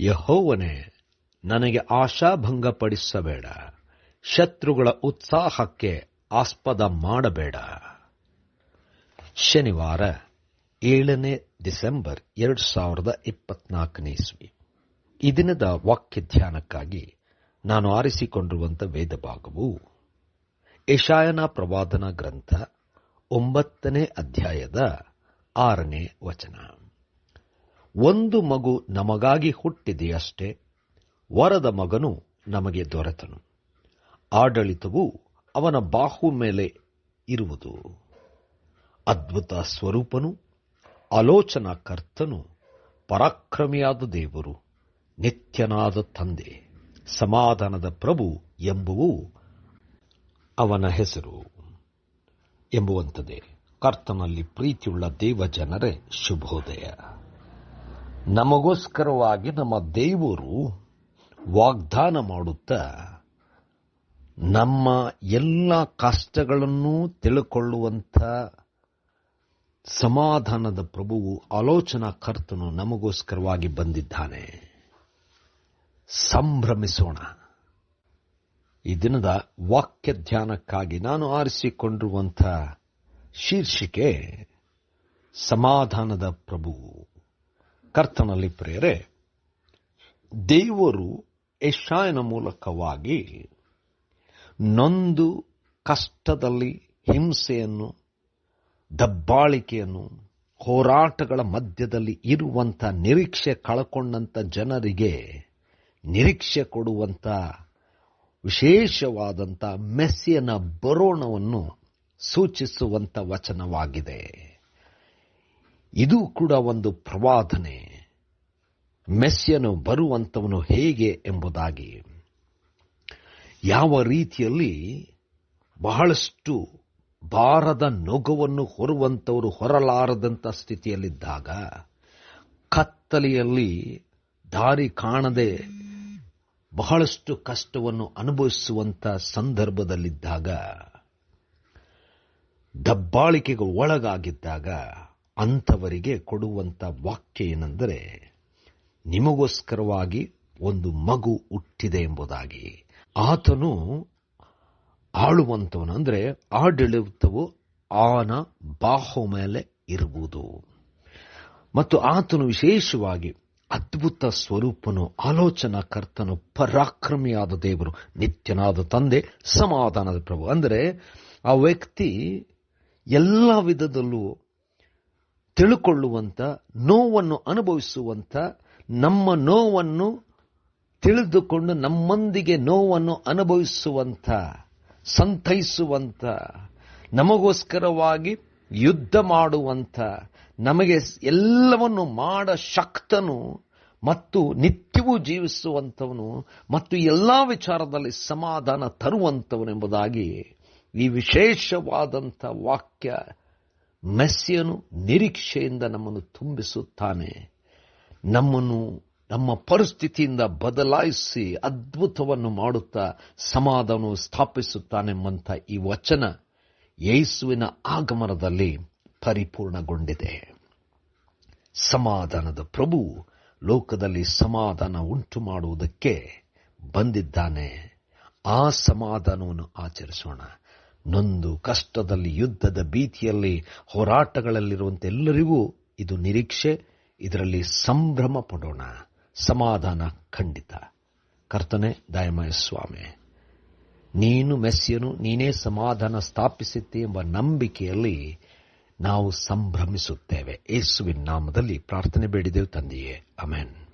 ಯಹೋವನೇ, ನನಗೆ ಆಶಾಭಂಗಪಡಿಸಬೇಡ. ಶತ್ರುಗಳ ಉತ್ಸಾಹಕ್ಕೆ ಆಸ್ಪದ ಮಾಡಬೇಡ. ಶನಿವಾರ ಏಳನೇ ಡಿಸೆಂಬರ್ ಎರಡು ಸಾವಿರದ ಇಪ್ಪತ್ನಾಲ್ಕನೇ ಇಸ್ವಿ. ಈ ದಿನದ ವಾಕ್ಯ ಧ್ಯಾನಕ್ಕಾಗಿ ನಾನು ಆರಿಸಿಕೊಂಡಿರುವಂಥ ವೇದ ಭಾಗವು ಯಶಾಯನ ಪ್ರವಾದನ ಗ್ರಂಥ ಒಂಬತ್ತನೇ ಅಧ್ಯಾಯದ ಆರನೇ ವಚನ. ಒಂದು ಮಗು ನಮಗಾಗಿ ಹುಟ್ಟಿದೆಯಷ್ಟೇ, ವರದ ಮಗನು ನಮಗೆ ದೊರೆತನು. ಆಡಳಿತವು ಅವನ ಬಾಹು ಮೇಲೆ ಇರುವುದು. ಅದ್ಭುತ ಸ್ವರೂಪನು ಆಲೋಚನಾ ಕರ್ತನು ಪರಾಕ್ರಮಿಯಾದ ದೇವರು, ನಿತ್ಯನಾದ ತಂದೆ, ಸಮಾಧಾನದ ಪ್ರಭು ಎಂಬುವು ಅವನ ಹೆಸರು. ಎಂಬುವಂತದೆ ಕರ್ತನಲ್ಲಿ ಪ್ರೀತಿಯುಳ್ಳ ದೇವ ಜನರೇ ಶುಭೋದಯ. ನಮಗೋಸ್ಕರವಾಗಿ ನಮ್ಮ ದೇವರು ವಾಗ್ದಾನ ಮಾಡುತ್ತಾ ನಮ್ಮ ಎಲ್ಲ ಕಷ್ಟಗಳನ್ನು ತಿಳ್ಕೊಳ್ಳುವಂಥ ಸಮಾಧಾನದ ಪ್ರಭುವು, ಆಲೋಚನಾ ಕರ್ತನು ನಮಗೋಸ್ಕರವಾಗಿ ಬಂದಿದ್ದಾನೆ. ಸಂಭ್ರಮಿಸೋಣ. ಈ ದಿನದ ವಾಕ್ಯ ಧ್ಯಾನಕ್ಕಾಗಿ ನಾನು ಆರಿಸಿಕೊಂಡಿರುವಂಥ ಶೀರ್ಷಿಕೆ, ಸಮಾಧಾನದ ಪ್ರಭು ಕರ್ತನಲ್ಲಿ ಪ್ರೇರೆ, ದೇವರು ಯಶಾಯನ ಮೂಲಕವಾಗಿ ನೊಂದು ಕಷ್ಟದಲ್ಲಿ ಹಿಂಸೆಯನ್ನು, ದಬ್ಬಾಳಿಕೆಯನ್ನು, ಹೋರಾಟಗಳ ಮಧ್ಯದಲ್ಲಿ ಇರುವಂಥ ನಿರೀಕ್ಷೆ ಕಳ್ಕೊಂಡಂಥ ಜನರಿಗೆ ನಿರೀಕ್ಷೆ ಕೊಡುವಂಥ ವಿಶೇಷವಾದಂಥ ಮೆಸ್ಸಿಯನ ಬರೋಣವನ್ನು ಸೂಚಿಸುವಂಥ ವಚನವಾಗಿದೆ. ಇದು ಕೂಡ ಒಂದು ಪ್ರವಾದನೆ. ಮೆಸ್ಸಿಯನು ಬರುವಂಥವನು ಹೇಗೆ ಎಂಬುದಾಗಿ. ಯಾವ ರೀತಿಯಲ್ಲಿ ಬಹಳಷ್ಟು ಭಾರದ ನೊಗವನ್ನು ಹೊರುವಂಥವರು ಹೊರಲಾರದಂಥ ಸ್ಥಿತಿಯಲ್ಲಿದ್ದಾಗ ಕತ್ತಲೆಯಲ್ಲಿ ದಾರಿ ಕಾಣದೆ ಬಹಳಷ್ಟು ಕಷ್ಟವನ್ನು ಅನುಭವಿಸುವಂಥ ಸಂದರ್ಭದಲ್ಲಿದ್ದಾಗ, ದಬ್ಬಾಳಿಕೆಗೆ ಒಳಗಾಗಿದ್ದಾಗ ಅಂಥವರಿಗೆ ಕೊಡುವಂಥ ವಾಕ್ಯ ಏನೆಂದರೆ, ನಿಮಗೋಸ್ಕರವಾಗಿ ಒಂದು ಮಗು ಹುಟ್ಟಿದೆ ಎಂಬುದಾಗಿ. ಆತನು ಆಳುವಂಥವನು ಅಂದರೆ ಆಡಳಿತವು ಆನ ಬಾಹು ಮೇಲೆ ಇರುವುದು. ಮತ್ತು ಆತನು ವಿಶೇಷವಾಗಿ ಅದ್ಭುತ ಸ್ವರೂಪನು, ಆಲೋಚನಾ ಕರ್ತನು, ಪರಾಕ್ರಮಿಯಾದ ದೇವರು, ನಿತ್ಯನಾದ ತಂದೆ, ಸಮಾಧಾನದ ಪ್ರಭು. ಅಂದರೆ ಆ ವ್ಯಕ್ತಿ ಎಲ್ಲ ವಿಧದಲ್ಲೂ ತಿಳ್ಕೊಳ್ಳುವಂಥ ನೋವನ್ನು ಅನುಭವಿಸುವಂಥ ನಮ್ಮ ನೋವನ್ನು ತಿಳಿದುಕೊಂಡು ನಮ್ಮೊಂದಿಗೆ ನೋವನ್ನು ಅನುಭವಿಸುವಂಥ ಸಂತೈಸುವಂಥ ನಮಗೋಸ್ಕರವಾಗಿ ಯುದ್ಧ ಮಾಡುವಂಥ ನಮಗೆ ಎಲ್ಲವನ್ನು ಮಾಡ ಶಕ್ತನು ಮತ್ತು ನಿತ್ಯವೂ ಜೀವಿಸುವಂಥವನು ಮತ್ತು ಎಲ್ಲ ವಿಚಾರದಲ್ಲಿ ಸಮಾಧಾನ ತರುವಂಥವನೆಂಬುದಾಗಿ ಈ ವಿಶೇಷವಾದಂಥ ವಾಕ್ಯ ಮೆಸ್ಸಿಯನು ನಿರೀಕ್ಷೆಯಿಂದ ನಮ್ಮನ್ನು ತುಂಬಿಸುತ್ತಾನೆ. ನಮ್ಮನ್ನು, ನಮ್ಮ ಪರಿಸ್ಥಿತಿಯಿಂದ ಬದಲಾಯಿಸಿ ಅದ್ಭುತವನ್ನು ಮಾಡುತ್ತಾ ಸಮಾಧಾನವು ಸ್ಥಾಪಿಸುತ್ತಾನೆಂಬಂಥ ಈ ವಚನ ಯೇಸುವಿನ ಆಗಮನದಲ್ಲಿ ಪರಿಪೂರ್ಣಗೊಂಡಿದೆ. ಸಮಾಧಾನದ ಪ್ರಭು ಲೋಕದಲ್ಲಿ ಸಮಾಧಾನ ಉಂಟು ಮಾಡುವುದಕ್ಕೆ ಬಂದಿದ್ದಾನೆ. ಆ ಸಮಾಧಾನವನ್ನು ಆಚರಿಸೋಣ. ನೊಂದು ಕಷ್ಟದಲ್ಲಿ ಯುದ್ಧದ ಭೀತಿಯಲ್ಲಿ ಹೋರಾಟಗಳಲ್ಲಿರುವಂತೆಲ್ಲರಿಗೂ ಇದು ನಿರೀಕ್ಷೆ, ಇದರಲ್ಲಿ ಸಂಭ್ರಮ ಪಡೋಣ, ಸಮಾಧಾನ ಖಂಡಿತ. ಕರ್ತನೆ, ದಯಮಯ ಸ್ವಾಮಿ, ನೀನು ಮೆಸ್ಸಿಯನು, ನೀನೇ ಸಮಾಧಾನ ಸ್ಥಾಪಿಸುತ್ತೆ ಎಂಬ ನಂಬಿಕೆಯಲ್ಲಿ ನಾವು ಸಂಭ್ರಮಿಸುತ್ತೇವೆ. ಯೇಸುವಿನ ನಾಮದಲ್ಲಿ ಪ್ರಾರ್ಥನೆ ಬೇಡಿದೆವು ತಂದೆಯೇ. ಅಮೆನ್